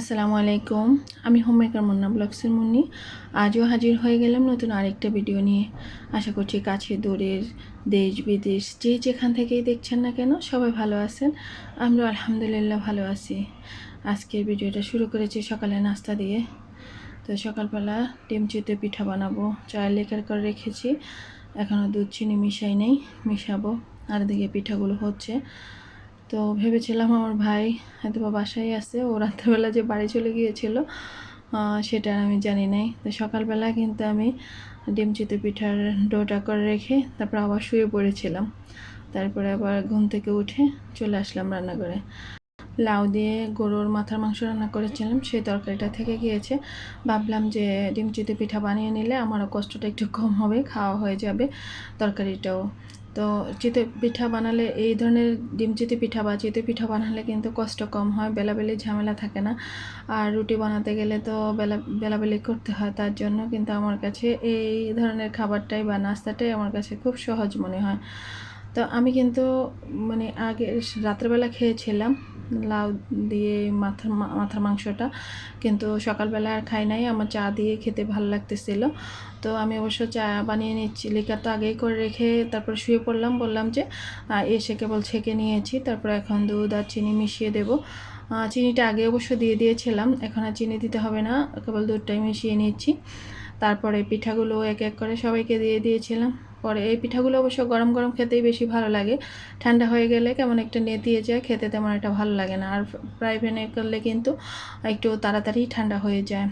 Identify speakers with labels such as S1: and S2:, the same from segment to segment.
S1: আসসালামু আলাইকুম। আমি হোমমেকার মুন্না ব্লগসের মুন্নি। আজও হাজির হয়ে গেলাম নতুন আরেকটা ভিডিও নিয়ে। আশা করছি কাছে, দূরের দেশ, বিদেশ, যে যেখান থেকেই দেখছেন না কেন, সবাই ভালো আছেন। আমরা আলহামদুলিল্লাহ ভালো আছি। আজকের ভিডিওটা শুরু করেছি সকালে নাস্তা দিয়ে। তো সকালবেলা ডিম চিতে পিঠা বানাবো। চায়ের লেকার করে রেখেছি। এখনও দুধ, চিনি মিশাই নেই, মিশাবো। আর দিকে পিঠাগুলো হচ্ছে। তো ভেবেছিলাম আমার ভাই হয়তো বা বাসায় আছে। ও রাত্রেবেলা যে বাড়ি চলে গিয়েছিল সেটা আমি জানি নাই। তো সকালবেলা কিন্তু আমি ডিম চিতে পিঠার ডোটা করে রেখে তারপর আবার শুয়ে পড়েছিলাম। তারপরে আবার ঘুম থেকে উঠে চলে আসলাম রান্নাঘরে। লাউ দিয়ে গরুর মাথার মাংস রান্না করেছিলাম, সেই তরকারিটা থেকে গিয়েছে। ভাবলাম যে ডিম চিতে পিঠা বানিয়ে নিলে আমারও কষ্টটা একটু কম হবে, খাওয়া হয়ে যাবে তরকারিটাও। তো চিতে পিঠা বানালে, এই ধরনের ডিম চিতে পিঠা বা চিতে পিঠা বানালে কিন্তু কষ্ট কম হয়, বেলাবেলি ঝামেলা থাকে না। আর রুটি বানাতে গেলে তো বেলা, বেলাবেলি করতে হয় তার জন্য। কিন্তু আমার কাছে এই ধরনের খাবারটাই বা নাস্তাটাই আমার কাছে খুব সহজ মনে হয়। তো আমি কিন্তু মানে আগে রাত্রেবেলা খেয়েছিলাম লাউ দিয়ে মাথার মাথার মাংসটা। কিন্তু সকালবেলা আর খাই নাই, আমার চা দিয়ে খেতে ভালো লাগতেছিল। তো আমি অবশ্য চা বানিয়ে নিচ্ছি। লিকার তো আগেই করে রেখে তারপর শুয়ে পড়লাম, বললাম যে এসে কেবল ছেঁকে নিয়েছি। তারপর এখন দুধ আর চিনি মিশিয়ে দেবো। চিনিটা আগে অবশ্য দিয়ে দিয়েছিলাম, এখন আর চিনি দিতে হবে না। কেবল দুধটাই মিশিয়ে নিচ্ছি। তারপরে পিঠাগুলো এক এক করে সবাইকে দিয়ে দিয়েছিলাম। পরে এই পিঠাগুলো অবশ্য গরম গরম খেতেই বেশি ভালো লাগে। ঠান্ডা হয়ে গেলে কেমন একটা নেতিয়ে যায়, খেতে তেমন একটা ভালো লাগে না। আর ফ্রাই প্যানে করলে কিন্তু একটু তাড়াতাড়ি ঠান্ডা হয়ে যায়।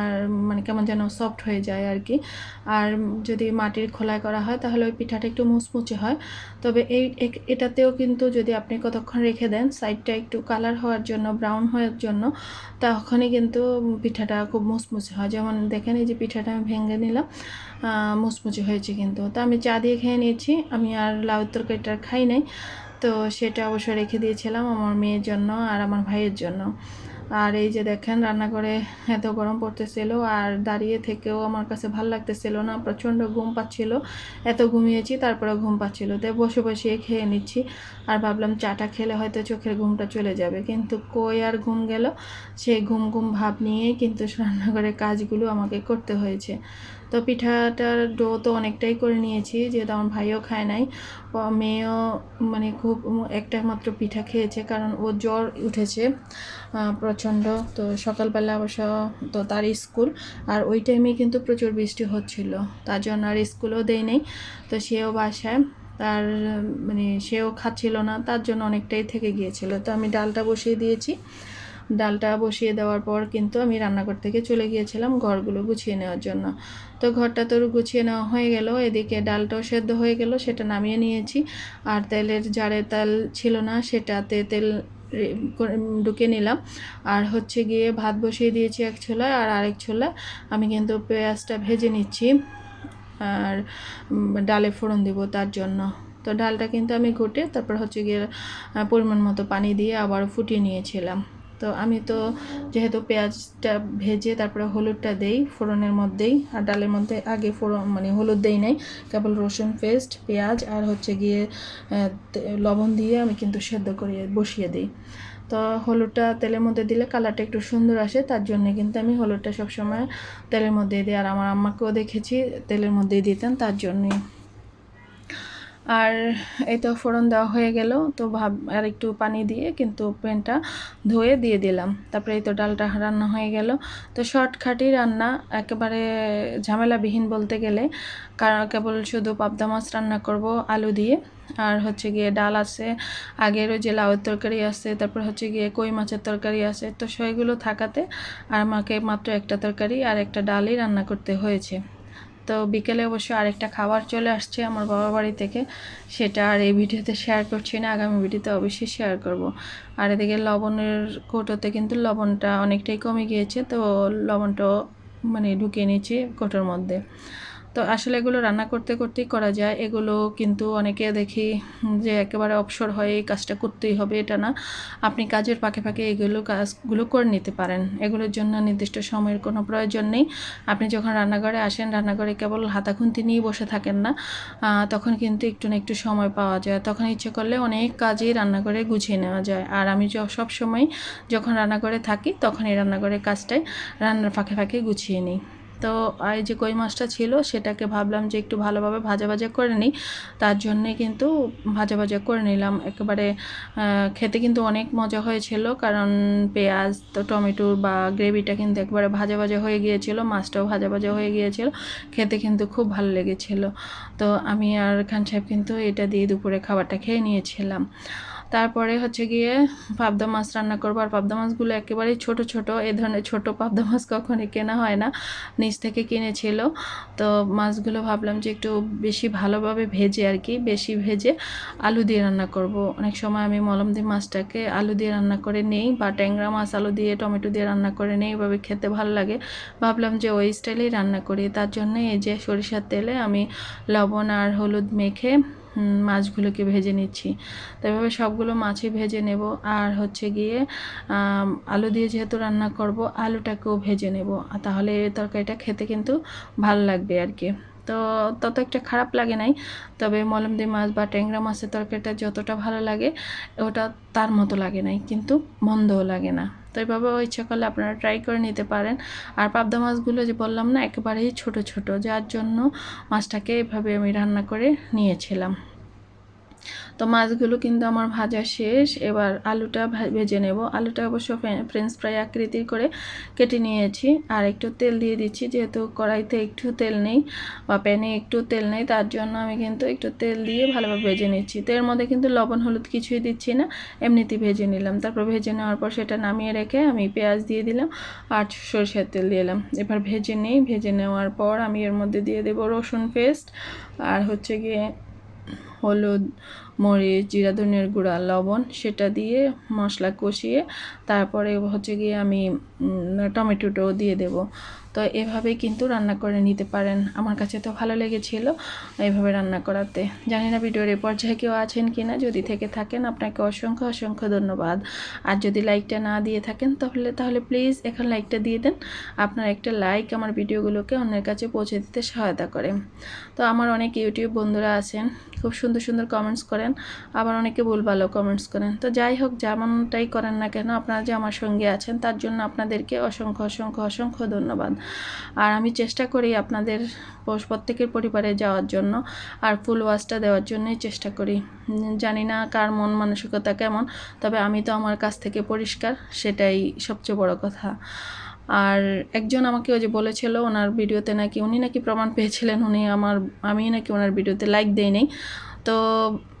S1: আর মানে কেমন যেন সফট হয়ে যায় আর কি আর যদি মাটির খোলায় করা হয়, তাহলে ওই পিঠাটা একটু মুচমুচে হয়। তবে এই এটাতেও কিন্তু যদি আপনি কতক্ষণ রেখে দেন সাইডটা একটু কালার হওয়ার জন্য ব্রাউন হওয়ার জন্য, তখনই কিন্তু পিঠাটা খুব মুচমুচে হয়। যেমন দেখেন, এই যে পিঠাটা আমি ভেঙে নিলাম মুচমুচে হয়েছে কিন্তু। তো আমি চা দিয়ে খেয়ে নিয়েছি, আমি আর লাউ তরকারিটা খাই নাই। তো সেটা অবশ্য রেখে দিয়েছিলাম আমার মেয়ের জন্য আর আমার ভাইয়ের জন্য। আর এই যে দেখেন, রান্নাঘরে এত গরম পড়তেছিল আর দাঁড়িয়ে থেকেও আমার কাছে ভালো লাগতেছিল না, প্রচণ্ড ঘুম পাচ্ছিল। এত ঘুমিয়েছি তারপরে ঘুম পাচ্ছিল। তাই বসে বসিয়ে খেয়ে নিচ্ছি আর ভাবলাম চাটা খেলে হয়তো চোখের ঘুমটা চলে যাবে। কিন্তু কই আর ঘুম গেল? সেই ঘুম ঘুম ভাব নিয়েই কিন্তু রান্নাঘরের কাজগুলো আমাকে করতে হয়েছে। তো পিঠাটার ডো তো অনেকটাই করে নিয়েছি, যেহেতু আমার ভাইও খায় নাই। মেয়েও মানে খুব একটা মাত্র পিঠা খেয়েছে, কারণ ও জ্বর উঠেছে প্রচণ্ড। তো সকালবেলা অবশ্য তো তার স্কুল, আর ওই টাইমে কিন্তু প্রচুর বৃষ্টি হচ্ছিল। তার জন্য আর স্কুলও দেয় নেই, তো সেও বাসায়। তার মানে সেও খাচ্ছিল না, তার জন্য অনেকটাই থেকে গিয়েছিল। তো আমি ডালটা বসিয়ে দিয়েছি। ডালটা বসিয়ে দেওয়ার পর কিন্তু আমি রান্নাঘর থেকে চলে গিয়েছিলাম ঘরগুলো গুছিয়ে নেওয়ার জন্য। তো ঘরটা তো গুছিয়ে নেওয়া হয়ে গেল, এদিকে ডালটাও সেদ্ধ হয়ে গেল, সেটা নামিয়ে নিয়েছি। আর তেলের জারে তেল ছিল না, সেটাতে তেল ঢুকে নিলাম। আর হচ্ছে গিয়ে ভাত বসিয়ে দিয়েছি এক ছোলায় আর আরেক ছোলা আমি কিন্তু পেঁয়াজটা ভেজে নিচ্ছি আর ডালে ফোড়ন দিব তার জন্য। তো ডালটা কিন্তু আমি ঘুটে তারপর হচ্ছে গিয়ে পরিমাণ মতো পানি দিয়ে আবার ফুটিয়ে নিয়েছিলাম। তো আমি তো যেহেতু পেঁয়াজটা ভেজে তারপরে হলুদটা দেই ফোড়নের মধ্যেই, আর ডালের মধ্যে আগে ফোড়ন মানে হলুদ দেই নাই, কেবল রসুন পেস্ট, পেঁয়াজ আর হচ্ছে গিয়ে লবণ দিয়ে আমি কিন্তু সেদ্ধ করে বসিয়ে দিই। তো হলুদটা তেলের মধ্যে দিলে কালারটা একটু সুন্দর আসে, তার জন্য কিন্তু আমি হলুদটা সবসময় তেলের মধ্যে দিই। আর আমার আম্মাকেও দেখেছি তেলের মধ্যেই দিতেন, তার জন্যই। আর এই তো ফোড়ন দেওয়া হয়ে গেল, তো ভাব, আর একটু পানি দিয়ে কিন্তু প্যানটা ধুয়ে দিয়ে দিলাম। তারপরে এই তো ডালটা রান্না হয়ে গেল। তো শর্টকাটই রান্না, একেবারে ঝামেলাবিহীন বলতে গেলে। কারণ কেবল শুধু পাবদা মাছ রান্না করব আলু দিয়ে। আর হচ্ছে গিয়ে ডাল আছে, আগের ওই যে লাউয়ের তরকারি আছে, তারপর হচ্ছে গিয়ে কই মাছের তরকারি আছে। তো সেগুলো থাকাতে আর আমাকে মাত্র একটা তরকারি আর একটা ডালই রান্না করতে হয়েছে। তো বিকেলে অবশ্য আরেকটা খাবার চলে আসছে আমার বাবা বাড়ি থেকে। সেটা আর এই ভিডিওতে শেয়ার করছি না, আগামী ভিডিওতে অবশ্যই শেয়ার করব। আর এদিকে লবণের কোটোতে কিন্তু লবণটা অনেকটাই কমে গিয়েছে, তো লবণটাও মানে ঢুকিয়ে নিয়েছি কোটোর মধ্যে। তো আসলে এগুলো রান্না করতে করতেই করা যায়। এগুলো কিন্তু অনেকে দেখি যে একেবারে অবসর হয়ে এই কাজটা করতেই হবে, এটা না। আপনি কাজের ফাঁকে ফাঁকে এগুলো কাজগুলো করে নিতে পারেন। এগুলোর জন্য নির্দিষ্ট সময়ের কোনো প্রয়োজন নেই। আপনি যখন রান্নাঘরে আসেন, রান্নাঘরে কেবল হাতাখুন্তি নিয়ে বসে থাকেন না তখন কিন্তু একটু না একটু সময় পাওয়া যায়। তখন ইচ্ছে করলে অনেক কাজই রান্নাঘরে গুছিয়ে নেওয়া যায়। আর আমি সব সময় যখন রান্নাঘরে থাকি তখন এই রান্নাঘরের কাজটাই রান্নার ফাঁকে ফাঁকে গুছিয়ে নিই। তো এই যে কই মাছটা ছিল, সেটাকে ভাবলাম যে একটু ভালোভাবে ভাজা ভাজা করে নিই। তার জন্যে কিন্তু ভাজা ভাজা করে নিলাম। একেবারে খেতে কিন্তু অনেক মজা হয়েছিল, কারণ পেঁয়াজ, তো টমেটো বা গ্রেভিটা কিন্তু একবারে ভাজা ভাজা হয়ে গিয়েছিল, মাছটাও ভাজা ভাজা হয়ে গিয়েছিল। খেতে কিন্তু খুব ভালো লেগেছিল। তো আমি আর খান সাহেব কিন্তু এটা দিয়ে দুপুরে খাবারটা খেয়ে নিয়েছিলাম। তারপরে হচ্ছে গিয়ে পাবদা মাছ রান্না করব। আর পাবদা মাছগুলো একেবারেই ছোট ছোট। এ ধরনের ছোট পাবদা মাছ কখনই কেনা হয় না। নিচ থেকে কিনেছিল। তো মাছগুলো ভাবলাম যে একটু বেশি ভালোভাবে ভেজে আর কি, বেশি ভেজে আলু দিয়ে রান্না করব। অনেক সময় আমি মলম দিয়ে মাছটাকে আলু দিয়ে রান্না করে নেই বা ট্যাংরা মাছ আলু দিয়ে, টমেটো দিয়ে রান্না করে নেই, এভাবে খেতে ভালো লাগে। ভাবলাম যে ওই স্টাইলেই রান্না করি। তার জন্য এই যে সরিষার তেলে আমি লবণ আর হলুদ মেখে মাছগুলোকে ভেজে নিচ্ছি। তো এভাবে সবগুলো মাছই ভেজে নেব। আর হচ্ছে গিয়ে আলু দিয়ে যেহেতু রান্না করব, আলুটাকেও ভেজে নেব। আর তাহলে তরকারিটা খেতে কিন্তু ভালো লাগবে আর কি। তো তত একটা খারাপ লাগে নাই। তবে মলমদি মাছ বা ট্যাংরা মাছের তরকারিটা যতটা ভালো লাগে, ওটা তার মতো লাগে নাই। কিন্তু মন্দও লাগে না। তো এইভাবে ইচ্ছা করলে আপনারা ট্রাই করে নিতে পারেন। আর পাবদা মাছগুলো যে বললাম না, একেবারেই ছোট ছোট। যার জন্য মাছটাকে এভাবে আমি রান্না করে নিয়েছিলাম। তো মাছগুলো কিন্তু আমার ভাজা শেষ। এবার আলুটা ভেজে নেব। আলুটা অবশ্য ফ্রে- ফ্রেঞ্চ ফ্রাই আকৃতির করে কেটে নিয়েছি। আর একটু তেল দিয়ে দিচ্ছি, যেহেতু কড়াইতে একটু তেল নেই বা প্যানে একটু তেল নেই, তার জন্য আমি কিন্তু একটু তেল দিয়ে ভালোভাবে ভেজে নিচ্ছি। তো এর মধ্যে কিন্তু লবণ, হলুদ কিছুই দিচ্ছি না, এমনিতেই ভেজে নিলাম। তারপর ভেজে নেওয়ার পর সেটা নামিয়ে রেখে আমি পেঁয়াজ দিয়ে দিলাম আর সরষের তেল দিলাম। এবার ভেজে নিই। ভেজে নেওয়ার পর আমি এর মধ্যে দিয়ে দেবো রসুন পেস্ট আর হচ্ছে গিয়ে হলুদ, মরিচ, জিরা, ধনিয়ার গুঁড়া, লবণ সেটা দিয়ে মশলা কষিয়ে তারপরে হচ্ছে গিয়ে আমি টমেটোটাও দিয়ে দেব। তো এভাবেই কিন্তু রান্না করে নিতে পারেন। আমার কাছে তো ভালো লেগেছিল এইভাবে রান্না করাতে। জানি না ভিডিওর এই পর্যায়ে কেউ আছেন কি না যদি থেকে থাকেন, আপনাকে অসংখ্য অসংখ্য ধন্যবাদ। আর যদি লাইকটা না দিয়ে থাকেন, তাহলে তাহলে প্লিজ এখন লাইকটা দিয়ে দেন। আপনার একটা লাইক আমার ভিডিওগুলোকে অন্যের কাছে পৌঁছে দিতে সহায়তা করে। তো আমার অনেক ইউটিউব বন্ধুরা আছেন, খুব সুন্দর সুন্দর কমেন্টস করেন। আবার অনেকে ভুল ভালো কমেন্টস করেন। তো যাই হোক, যেমনটাই করেন না কেন, আপনারা যে আমার সঙ্গে আছেন, তার জন্য আপনাদেরকে অসংখ্য অসংখ্য অসংখ্য ধন্যবাদ। আর আমি চেষ্টা করি আপনাদের প্রত্যেকের পরিবারে যাওয়ার জন্য, আর ফুল ওয়াশটা দেওয়ার জন্যই চেষ্টা করি। জানি না কার মন মানসিকতা কেমন, তবে আমি তো আমার কাছ থেকে পরিষ্কার, সেটাই সবচেয়ে বড় কথা। আর একজন আমাকে ওই যে বলেছিল, ওনার ভিডিওতে নাকি উনি নাকি প্রমাণ পেয়েছিলেন, উনি আমার আমি নাকি ওনার ভিডিওতে লাইক দেই নাই। তো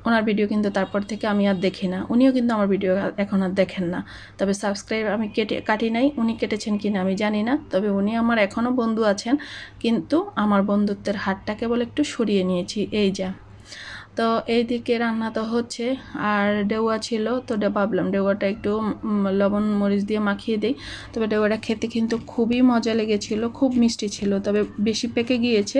S1: ওনার ভিডিও কিন্তু তারপর থেকে আমি আর দেখি না। উনিও কিন্তু আমার ভিডিও এখন আর দেখেন না। তবে সাবস্ক্রাইব আমি কেটে, কাটি নাই, উনি কেটেছেন কি না আমি জানি না। তবে উনি আমার এখনও বন্ধু আছেন, কিন্তু আমার বন্ধুত্বের হাতটা কেবল একটু সরিয়ে নিয়েছি। এই যা। তো এইদিকে রান্না তো হচ্ছে, আর ডেউয়া ছিল, তো ভাবলাম ডেউয়াটা একটু লবণ, মরিচ দিয়ে মাখিয়ে দিই। তবে ডেউয়াটা খেতে কিন্তু খুবই মজা লেগেছিল, খুব মিষ্টি ছিল, তবে বেশি পেকে গিয়েছে।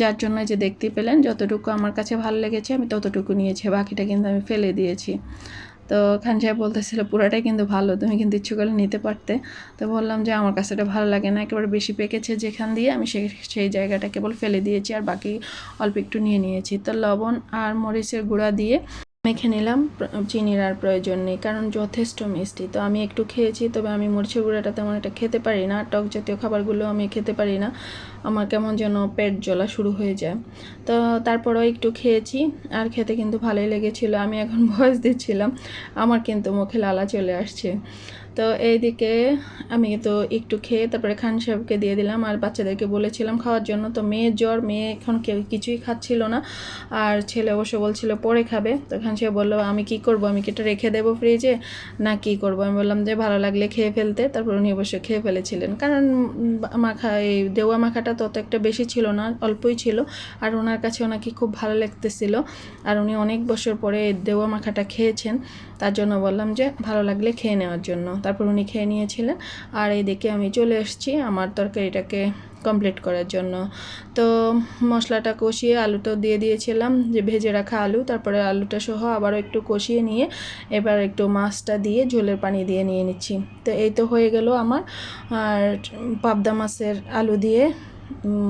S1: যার জন্য যে দেখতে পেলেন, যতটুকু আমার কাছে ভালো লেগেছে, আমি ততটুকু নিয়েছি, বাকিটা কিন্তু আমি ফেলে দিয়েছি। তো খান সাহেব বলতেছিল, পুরাটাই কিন্তু ভালো, তুমি কিন্তু ইচ্ছে করলে নিতে পারতে। তো বললাম যে, আমার কাছে এটা ভালো লাগে না, একেবারে বেশি পেকেছে যেখান দিয়ে আমি সেই সেই জায়গাটা কেবল ফেলে দিয়েছি, আর বাকি অল্প একটু নিয়ে নিয়েছি। তো লবণ আর মরিচের গুঁড়া দিয়ে মেখে নিলাম চিনির আর প্রয়োজন নেই, কারণ যথেষ্ট মিষ্টি। তো আমি একটু খেয়েছি, তবে আমি মরিচের গুঁড়াটা তেমন একটা খেতে পারি না। টক জাতীয় খাবারগুলো আমি খেতে পারি না। আমার কেমন যেন পেট জ্বলা শুরু হয়ে যায়। তো তারপরেও একটু খেয়েছি, আর খেতে কিন্তু ভালোই লেগেছিলো। আমি এখন ভয়েস দিচ্ছিলাম, আমার কিন্তু মুখে লালা চলে আসছে। তো এইদিকে আমি তো একটু খেয়ে তারপরে খান সাহেবকে দিয়ে দিলাম আর বাচ্চাদেরকে বলেছিলাম খাওয়ার জন্য। তো মেয়ের জ্বর, মেয়ে এখন কেউ কিছুই খাচ্ছিল না। আর ছেলে অবশ্য বলছিল পরে খাবে। তো খান সাহেব বলল, আমি কি করব? আমি কি এটা রেখে দেবো ফ্রিজে না, কি করব? আমি বললাম, যে ভালো লাগলে খেয়ে ফেলতে। তারপর উনি অবশ্য খেয়ে ফেলেছিলেন। কারণ মাখা, এই দেওয়া মাখাটা তত একটা বেশি ছিল না, অল্পই ছিল। আর ওনার কাছে ওনাকে খুব ভালো লাগতেছিল। আর উনি অনেক বছর পরে দেওয়া মাখাটা খেয়েছেন। তার জন্য বললাম যে, ভালো লাগলে খেয়ে নেওয়ার জন্য। তারপর উনি খেয়ে নিয়েছিলেন। আর এইদিকে আমি চলে এসেছি আমার তরকারিটাকে কমপ্লিট করার জন্য। তো মশলাটা কষিয়ে আলুটাও দিয়ে দিয়েছিলাম যে ভেজে রাখা আলু, তারপরে আলুটা সহ আবারও একটু কষিয়ে নিয়ে এবার একটু মাছটা দিয়ে ঝোলের পানি দিয়ে নিয়ে নিচ্ছি। তো এই তো হয়ে গেল আমার। আর পাবদা মাছের আলু দিয়ে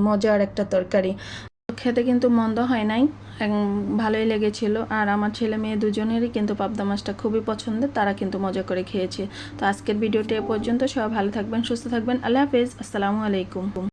S1: মজার একটা তরকারি। খেতে কিন্তু মন্দ হয় নাই ভালোই লেগেছিল। আর আমার ছেলে মেয়ে দুজনেরই কিন্তু পাবদা মাছটা খুবই পছন্দের, তারা কিন্তু মজা করে খেয়েছে। তো আজকের ভিডিওটি এ পর্যন্ত, সবাই ভালো থাকবেন, সুস্থ থাকবেন, আল্লাহ হাফেজ, আসসালামু আলাইকুম।